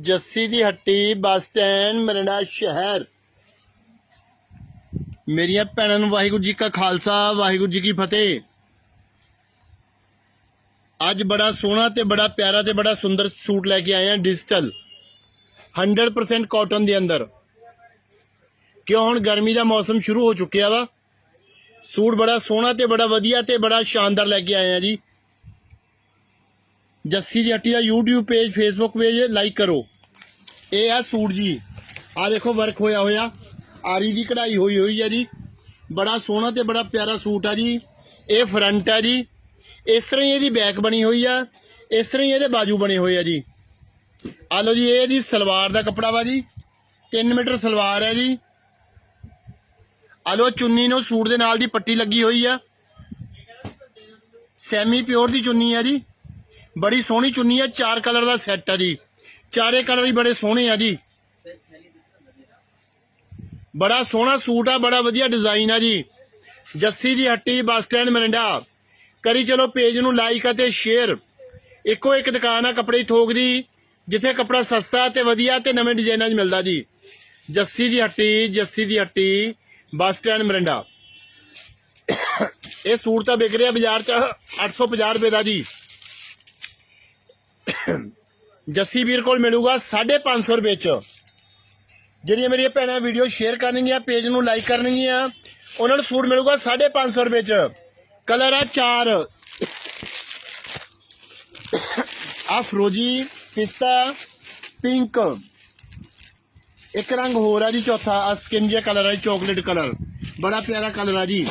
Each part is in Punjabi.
ਜੱਸੀ ਦੀ ਹੱਟੀ ਬੱਸ ਸਟੈਂਡ ਮਰਣਾ ਸ਼ਹਿਰ। ਮੇਰੀਆਂ ਭੈਣਾਂ ਨੂੰ ਵਾਹਿਗੁਰੂ ਜੀ ਕਾ ਖਾਲਸਾ, ਵਾਹਿਗੁਰੂ ਜੀ ਕੀ ਫਤਿਹ। ਅੱਜ ਬੜਾ ਸੋਹਣਾ ਤੇ ਬੜਾ ਪਿਆਰਾ ਤੇ ਬੜਾ ਸੁੰਦਰ ਸੂਟ ਲੈ ਕੇ ਆਏ ਆ ਡਿਜੀਟਲ। 100% ਕਾਟਨ ਦੇ ਅੰਦਰ। ਕਿਉਂ? ਹੁਣ ਗਰਮੀ ਦਾ ਮੌਸਮ ਸ਼ੁਰੂ ਹੋ ਚੁੱਕਿਆ ਵਾ। ਸੂਟ ਬੜਾ ਸੋਹਣਾ ਤੇ ਬੜਾ ਵਧੀਆ ਤੇ ਬੜਾ ਸ਼ਾਨਦਾਰ ਲੈ ਕੇ ਆਏ ਆ ਜੀ। ਜੱਸੀ ਦੀ ਹੱਟੀ ਦਾ YouTube page Facebook page like ਕਰੋ। ਇਹ ਆ ਸੂਟ ਜੀ। ਆ ਦੇਖੋ ਵਰਕ ਹੋਇਆ ਹੋਇਆ। ਆਰੀ ਦੀ ਕਢਾਈ ਹੋਈ ਹੋਈ ਹੈ ਜੀ। ਬੜਾ ਸੋਹਣਾ ਤੇ ਬੜਾ ਪਿਆਰਾ ਸੂਟ ਆ ਜੀ। ਇਹ ਫਰੰਟ ਆ ਜੀ। ਇਸ ਤਰ੍ਹਾਂ ਹੀ ਇਹਦੀ ਬੈਕ ਬਣੀ ਹੋਈ ਆ। ਇਸ ਤਰ੍ਹਾਂ ਹੀ ਇਹਦੇ ਬਾਜੂ ਬਣੇ ਹੋਏ ਆ ਜੀ। ਆ ਲਓ ਜੀ, ਇਹ ਇਹਦੀ ਸਲਵਾਰ ਦਾ ਕੱਪੜਾ ਵਾ ਜੀ। 3 ਮੀਟਰ ਸਲਵਾਰ ਹੈ ਜੀ। ਆ ਲਓ, ਚੁੰਨੀ ਨੂੰ ਸੂਟ ਦੇ ਨਾਲ ਦੀ ਪੱਟੀ ਲੱਗੀ ਹੋਈ ਆ। ਸੈਮੀ ਪਿਓਰ ਦੀ ਚੁੰਨੀ ਆ ਜੀ। ਬੜੀ ਸੋਹਣੀ ਚੁੰਨੀ ਆ, ਚਾਰ ਕਲਰ ਦਾ ਸੈੱਟ ਆ ਜੀ। ਚਾਰੇ ਕਲਰ ਹੀ ਬੜੇ ਸੋਹਣੇ ਆ ਜੀ। ਬੜਾ ਸੋਹਣਾ ਸੂਟ ਆ, ਬੜਾ ਵਧੀਆ ਡਿਜ਼ਾਈਨ ਆ ਜੀ। ਜੱਸੀ ਦੀ ਹੱਟੀ, ਬੱਸ ਸਟੈਂਡ, ਮਰਿੰਡਾ। ਕਰੀ ਚਲੋ ਪੇਜ ਨੂੰ ਲਾਈਕ ਅਤੇ ਸ਼ੇਅਰ। ਇੱਕੋ ਇੱਕ ਦੁਕਾਨ ਆ, ਕੱਪੜੇ ਦੀ ਥੋਕ ਦੀ, ਜਿੱਥੇ ਕੱਪੜਾ ਸਸਤਾ ਤੇ ਵਧੀਆ ਤੇ ਨਵੇਂ ਡਿਜ਼ਾਈਨਾਂ 'ਚ ਮਿਲਦਾ ਜੀ। ਜੱਸੀ ਦੀ ਹੱਟੀ, ਜੱਸੀ ਦੀ ਹੱਟੀ, ਬੱਸ ਸਟੈਂਡ, ਮਰਿੰਡਾ। ਇਹ ਸੂਟ ਤਾਂ ਵਿਕ ਰਿਹਾ ਬਾਜ਼ਾਰ 'ਚ 850 ਰੁਪਏ ਦਾ ਜੀ। ਜੱਸੀ ਵੀਰ ਕੋਲ ਮਿਲੂਗਾ 550 ਰੁਪਏ 'ਚ। ਜਿਹੜੀਆਂ ਮੇਰੀਆਂ ਭੈਣਾਂ ਵੀਡੀਓ ਸ਼ੇਅਰ ਕਰਨਗੀਆਂ ਪੇਜ ਨੂੰ ਲਾਈਕ ਕਰਨਗੀਆਂ, ਉਹਨਾਂ ਨੂੰ ਸੂਟ ਮਿਲੂਗਾ 550 ਰੁਪਏ 'ਚ। ਕਲਰ ਆ ਚਾਰ। ਆ ਫਰੋਜੀ ਪਿਸਤਾ ਪਿੰਕ ਇੱਕ ਰੰਗ ਹੋਰ ਆ ਜੀ, ਚੌਥਾ। ਆ ਸਕਿਨ ਜਿਹਾ ਕਲਰ ਆ ਜੀ ਚਾਕਲੇਟ ਕਲਰ। ਬੜਾ ਪਿਆਰਾ ਕਲਰ ਆ ਜੀ।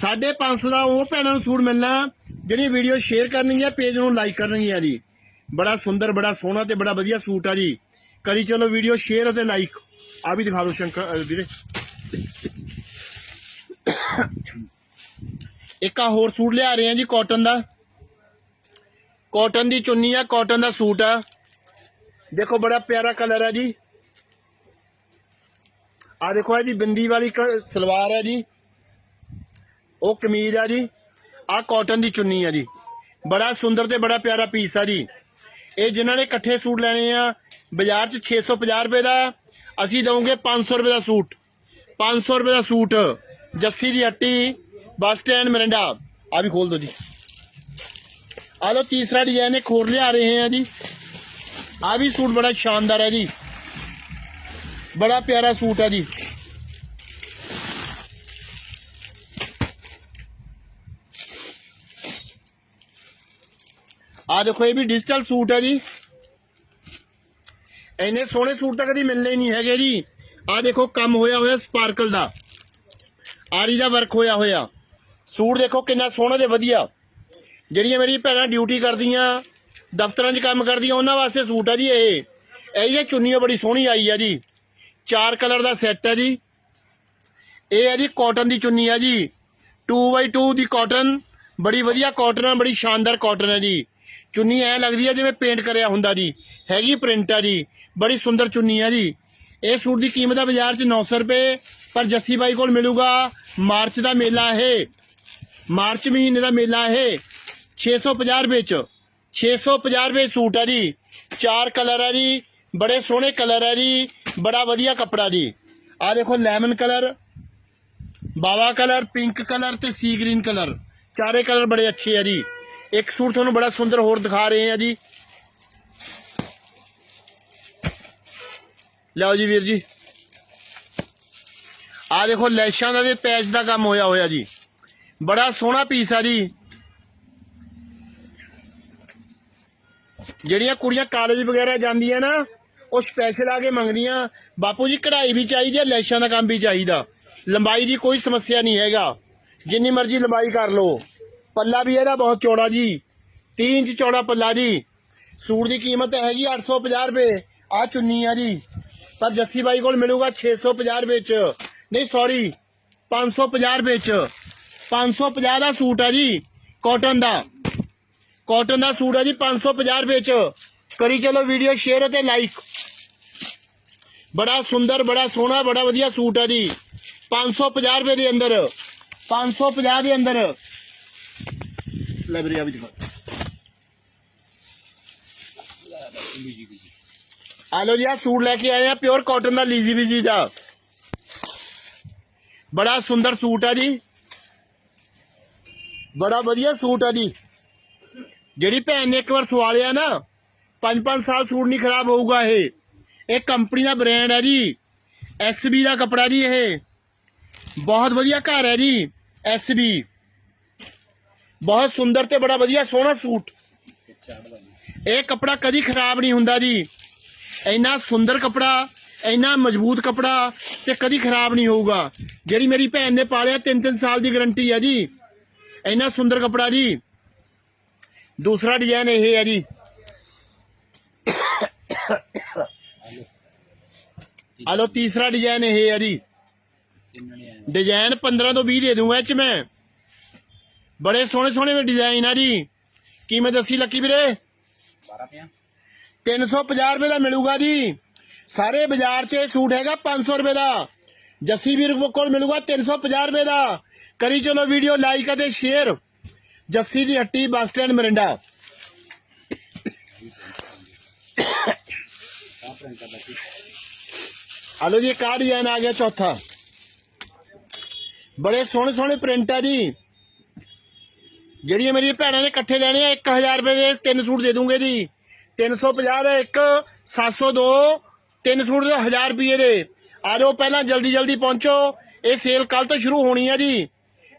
550 ਦਾ ਉਹ ਭੈਣਾਂ ਨੂੰ ਸੂਟ ਮਿਲਣਾ ਜਿਹੜੀ ਵੀਡੀਓ ਸ਼ੇਅਰ ਕਰਨਗੀਆਂ ਪੇਜ ਨੂੰ ਲਾਈਕ ਕਰਨਗੀਆਂ ਜੀ। ਬੜਾ ਸੁੰਦਰ, ਬੜਾ ਸੋਹਣਾ ਤੇ ਬੜਾ ਵਧੀਆ ਸੂਟ ਆ ਜੀ। ਕਰੀ ਚਲੋ ਵੀਡੀਓ ਸ਼ੇਅਰ ਅਤੇ ਲਾਈਕ ਆ ਵੀ ਦਿਖਾ ਦਿਓ ਸ਼ੰਕਰ, ਅਹ ਵੀਰੇ। ਇੱਕ ਆ ਹੋਰ ਸੂਟ ਲਿਆ ਰਹੇ ਆ ਜੀ ਕਾਟਨ ਦਾ। ਕਾਟਨ ਦੀ ਚੁੰਨੀ ਆ ਕਾਟਨ ਦਾ ਸੂਟ ਆ। ਦੇਖੋ ਬੜਾ ਪਿਆਰਾ ਕਲਰ ਆ ਜੀ। ਆ ਦੇਖੋ ਇਹਦੀ ਬਿੰਦੀ ਵਾਲੀ ਕ- ਸਲਵਾਰ ਹੈ ਜੀ। ਉਹ ਕਮੀਜ਼ ਆ ਜੀ। ਆ ਕਾਟਨ ਦੀ ਚੁੰਨੀ ਆ ਜੀ। ਬੜਾ ਸੁੰਦਰ ਤੇ ਬੜਾ ਪਿਆਰਾ ਪੀਸ ਆ ਜੀ। ਇਹ ਜਿਨ੍ਹਾਂ ਨੇ ਇਕੱਠੇ ਸੂਟ ਲੈਣੇ ਆ, ਬਾਜ਼ਾਰ 'ਚ 650 ਰੁਪਏ ਦਾ, ਅਸੀਂ ਦਵਾਂਗੇ 500 ਰੁਪਏ ਦਾ ਸੂਟ। 500 ਰੁਪਏ ਦਾ ਸੂਟ, ਜੱਸੀ ਦੀ ਹੱਟੀ, ਬੱਸ ਸਟੈਂਡ, ਮਰਿੰਡਾ। ਆ ਵੀ ਖੋਲ ਦਿਓ ਜੀ। ਆ ਲੋ ਤੀਸਰਾ ਡਿਜ਼ਾਈਨ ਇੱਕ ਹੋਰ ਲਿਆ ਰਹੇ ਆ ਜੀ। ਆ ਵੀ ਸੂਟ ਬੜਾ ਸ਼ਾਨਦਾਰ ਹੈ ਜੀ। ਬੜਾ ਪਿਆਰਾ ਸੂਟ ਹੈ ਜੀ। ਆ ਦੇਖੋ, ਇਹ ਵੀ ਡਿਜੀਟਲ ਸੂਟ ਹੈ ਜੀ। ਇੰਨੇ ਸੋਹਣੇ ਸੂਟ ਤਾਂ ਕਦੀ ਮਿਲਣੇ ਨਹੀਂ ਹੈਗੇ ਜੀ। ਆ ਦੇਖੋ, ਕੰਮ ਹੋਇਆ ਹੋਇਆ ਸਪਾਰਕਲ ਦਾ। ਆਰੀ ਦਾ ਵਰਕ ਹੋਇਆ ਹੋਇਆ। ਸੂਟ ਦੇਖੋ, ਕਿੰਨਾ ਸੋਹਣਾ ਤੇ ਵਧੀਆ। ਜਿਹੜੀਆਂ ਮੇਰੀ ਭੈਣਾਂ ਡਿਊਟੀ ਕਰਦੀਆਂ, ਦਫ਼ਤਰਾਂ 'ਚ ਕੰਮ ਕਰਦੀਆਂ, ਉਹਨਾਂ ਵਾਸਤੇ ਸੂਟ ਆ ਜੀ ਇਹ। ਇਹ ਇਹਦੀ ਚੁੰਨੀਆਂ ਬੜੀ ਸੋਹਣੀ ਆਈ ਆ ਜੀ। ਚਾਰ ਕਲਰ ਦਾ ਸੈੱਟ ਹੈ ਜੀ। ਇਹ ਹੈ ਜੀ ਕਾਟਨ ਦੀ ਚੁੰਨੀ ਆ ਜੀ। 2x2 ਦੀ ਕਾਟਨ ਬੜੀ ਵਧੀਆ ਕਾਟਨ ਆ, ਬੜੀ ਸ਼ਾਨਦਾਰ ਕਾਟਨ ਹੈ ਜੀ। ਚੁੰਨੀ ਐ ਲੱਗਦੀ ਹੈ ਜਿਵੇਂ ਪੇਂਟ ਕਰਿਆ ਹੁੰਦਾ ਜੀ। ਹੈਗੀ ਪ੍ਰਿੰਟ ਹੈ ਜੀ। ਬੜੀ ਸੁੰਦਰ ਚੁੰਨੀ ਹੈ ਜੀ। ਇਹ ਸੂਟ ਦੀ ਕੀਮਤ ਹੈ ਬਾਜ਼ਾਰ 'ਚ 900 ਰੁਪਏ, ਪਰ ਜੱਸੀ ਬਾਈ ਕੋਲ ਮਿਲੂਗਾ ਮਾਰਚ ਦਾ ਮੇਲਾ ਇਹ। ਮਾਰਚ ਮਹੀਨੇ ਦਾ ਮੇਲਾ ਇਹ। 650 ਰੁਪਏ 'ਚ। 650 ਰੁਪਏ ਸੂਟ ਹੈ ਜੀ। ਚਾਰ ਕਲਰ ਹੈ ਜੀ। ਬੜੇ ਸੋਹਣੇ ਕਲਰ ਹੈ ਜੀ। ਬੜਾ ਵਧੀਆ ਕੱਪੜਾ ਜੀ। ਆ ਦੇਖੋ ਲੈਮਨ ਕਲਰ, ਬਾਵਾ ਕਲਰ ਪਿੰਕ ਕਲਰ ਤੇ ਸੀ ਗ੍ਰੀਨ ਕਲਰ। ਚਾਰੇ ਕਲਰ ਬੜੇ ਅੱਛੇ ਆ ਜੀ। ਇੱਕ ਸੂਟ ਤੁਹਾਨੂੰ ਬੜਾ ਸੁੰਦਰ ਹੋਰ ਦਿਖਾ ਰਹੇ ਆ ਜੀ। ਲਓ ਜੀ ਵੀਰ ਜੀ। ਆ ਦੇਖੋ, ਲੈਸ਼ਾਂ ਦਾ ਤੇ ਪੈਚ ਦਾ ਕੰਮ ਹੋਇਆ ਹੋਇਆ ਜੀ। ਬੜਾ ਸੋਹਣਾ ਪੀਸ ਆ ਜੀ। ਜਿਹੜੀਆਂ ਕੁੜੀਆਂ ਕਾਲਜ ਵਗੈਰਾ ਜਾਂਦੀਆਂ ਨਾ, ਉਹ ਸਪੈਸ਼ਲ ਆ ਕੇ ਮੰਗਦੀਆਂ। ਬਾਪੂ ਜੀ, ਕਢਾਈ ਵੀ ਚਾਹੀਦੀ ਹੈ ਲੈਸ਼ਾਂ ਦਾ ਕੰਮ ਵੀ ਚਾਹੀਦਾ। ਲੰਬਾਈ ਦੀ ਕੋਈ ਸਮੱਸਿਆ ਨਹੀਂ ਹੈਗਾ। ਜਿੰਨੀ ਮਰਜ਼ੀ ਲੰਬਾਈ ਕਰ ਲਓ। ਪੱਲਾ ਵੀ ਇਹਦਾ ਬਹੁਤ ਚੌੜਾ ਜੀ। 3 ਇੰਚ ਚੌੜਾ ਪੱਲਾ ਜੀ। ਸੂਟ ਦੀ ਕੀਮਤ ਹੈਗੀ 850 ਰੁਪਏ। ਆ ਚੁੰਨੀ ਆ ਜੀ। ਪਰ ਜੱਸੀ ਬਾਈ ਕੋਲ ਮਿਲੂਗਾ 650 ਰੁਪਏ ਚ। ਨਹੀਂ ਸੌਰੀ 550 ਰੁਪਏ ਚ। 550 ਦਾ ਸੂਟ ਆ ਜੀ ਕਾਟਨ ਦਾ। ਕਾਟਨ ਦਾ ਸੂਟ ਹੈ ਜੀ 550 ਰੁਪਏ ਚ। ਕਰੀ ਚਲੋ ਵੀਡੀਓ ਸ਼ੇਅਰ ਅਤੇ ਲਾਈਕ ਬੜਾ ਸੁੰਦਰ, ਬੜਾ ਸੋਹਣਾ, ਬੜਾ ਵਧੀਆ ਸੂਟ ਹੈ ਜੀ। 550 ਰੁਪਏ ਦੇ ਅੰਦਰ। 550 ਦੇ ਅੰਦਰ। ਲੈ ਆ ਵੀ ਦਿਖਾ। ਆ ਲੋ ਜੀ ਆ ਸੂਟ ਲੈ ਕੇ ਆਏ ਆ ਪਿਓਰ ਕਾਟਨ ਦਾ, ਲੀਜ਼ੀ ਵੀਜੀ ਦਾ ਬੜਾ ਸੁੰਦਰ ਸੂਟ ਆ ਜੀ। ਬੜਾ ਵਧੀਆ ਸੂਟ ਆ ਜੀ। ਜਿਹੜੀ ਭੈਣ ਨੇ ਇੱਕ ਵਾਰ ਸਵਾ ਲਿਆ ਨਾ 5-5 ਸਾਲ ਸੂਟ ਨਹੀਂ ਖਰਾਬ ਹੋਊਗਾ ਇਹ। ਇਹ ਕੰਪਨੀ ਦਾ ਬ੍ਰਾਂਡ ਹੈ ਜੀ। ਐਸਬੀ ਦਾ ਕਪੜਾ ਜੀ ਇਹ। ਬਹੁਤ ਵਧੀਆ ਘਰ ਹੈ ਜੀ। ਐਸਬੀ ਬਹੁਤ ਸੁੰਦਰ ਤੇ ਬੜਾ ਵਧੀਆ ਸੋਹਣਾ ਸੂਟ। ਇਹ ਕਪੜਾ ਕਦੀ ਖਰਾਬ ਨਹੀਂ ਹੁੰਦਾ ਜੀ। ਇੰਨਾ ਸੁੰਦਰ ਕਪੜਾ, ਇੰਨਾ ਮਜ਼ਬੂਤ ਕਪੜਾ ਤੇ ਕਦੀ ਖਰਾਬ ਨਹੀਂ ਹੋਊਗਾ। ਜਿਹੜੀ ਮੇਰੀ ਭੈਣ ਨੇ ਪਾਲਿਆ 3-3 ਸਾਲ ਦੀ ਗਾਰੰਟੀ ਹੈ ਜੀ। ਇੰਨਾ ਸੁੰਦਰ ਕਪੜਾ ਜੀ। ਦੂਸਰਾ ਡਿਜ਼ਾਈਨ ਇਹ ਹੈ ਜੀ। ਹਲੋ ਤੀਸਰਾ ਡਿਜ਼ਾਈਨ ਇਹ ਹੈ ਜੀ। ਡਿਜ਼ਾਈਨ 15 ਤੋਂ 20 ਦੇ ਦੂੰਗਾ ਇਹ ਚ ਮੈਂ। ਬੜੇ ਸੋਹਣੇ ਸੋਹਣੇ ਡਿਜ਼ਾਈਨ ਆ ਜੀ। ਕੀ ਮੈਂ ਦੱਸੀ ਲੱਕੀ ਵੀਰੇ? 350 ਰੁਪਏ ਦਾ ਮਿਲੂਗਾ ਜੀ। ਸਾਰੇ ਬਾਜ਼ਾਰ 'ਚ ਇਹ ਸੂਟ ਹੈਗਾ 500 ਰੁਪਏ ਦਾ। ਜੱਸੀ ਵੀਰ ਕੋਲ ਮਿਲੂਗਾ 350 ਰੁਪਏ ਦਾ। ਕਰੀ ਚਲੋ ਵੀਡੀਓ ਲਾਈਕ ਅਤੇ ਸ਼ੇਅਰ ਜੱਸੀ ਦੀ ਹੱਟੀ ਬੱਸ ਸਟੈਂਡ ਮਰਿੰਡਾ। ਹਲੋ ਜੀ ਕਾਰਡ ਡਿਜ਼ਾਈਨ ਆ ਗਿਆ ਚੌਥਾ। ਬੜੇ ਸੋਹਣੇ ਸੋਹਣੇ ਪ੍ਰਿੰਟ ਆ ਜੀ। ਜਿਹੜੀਆਂ ਮੇਰੀਆਂ ਭੈਣਾਂ ਨੇ ਇਕੱਠੇ ਲੈਣੇ ਆ 1000 ਰੁਪਏ ਦੇ ਤਿੰਨ ਸੂਟ ਦੇ ਦੂੰਗੇ ਜੀ। 350 ਦਾ ਇੱਕ 702 ਤਿੰਨ ਸੂਟ ਦੇ 1000 ਰੁਪਏ ਦੇ। ਆ ਜਾਓ ਪਹਿਲਾਂ ਜਲਦੀ ਜਲਦੀ ਪਹੁੰਚੋ। ਇਹ ਸੇਲ ਕੱਲ ਤੋਂ ਸ਼ੁਰੂ ਹੋਣੀ ਹੈ ਜੀ।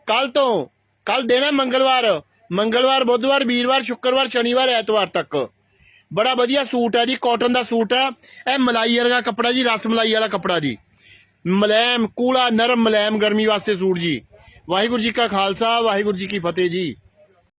ਕੱਲ ਤੋਂ ਕੱਲ ਦੇਣਾ ਮੰਗਲਵਾਰ। ਮੰਗਲਵਾਰ, ਬੁੱਧਵਾਰ, ਵੀਰਵਾਰ, ਸ਼ੁੱਕਰਵਾਰ, ਸ਼ਨੀਵਾਰ, ਐਤਵਾਰ ਤੱਕ। ਬੜਾ ਵਧੀਆ ਸੂਟ ਹੈ ਜੀ ਕਾਟਨ ਦਾ ਸੂਟ ਹੈ ਇਹ ਮਲਾਈ ਵਰਗਾ ਕੱਪੜਾ ਜੀ, ਰਸ ਮਲਾਈ ਵਾਲਾ ਕੱਪੜਾ ਜੀ। ਮਲੈਮ, ਕੂਲਾ, ਨਰਮ, ਮਲੈਮ ਗਰਮੀ ਵਾਸਤੇ ਸੂਟ ਜੀ। ਵਾਹਿਗੁਰੂ ਜੀ ਕਾ ਖਾਲਸਾ, ਵਾਹਿਗੁਰੂ ਜੀ ਕੀ ਫਤਿਹ ਜੀ।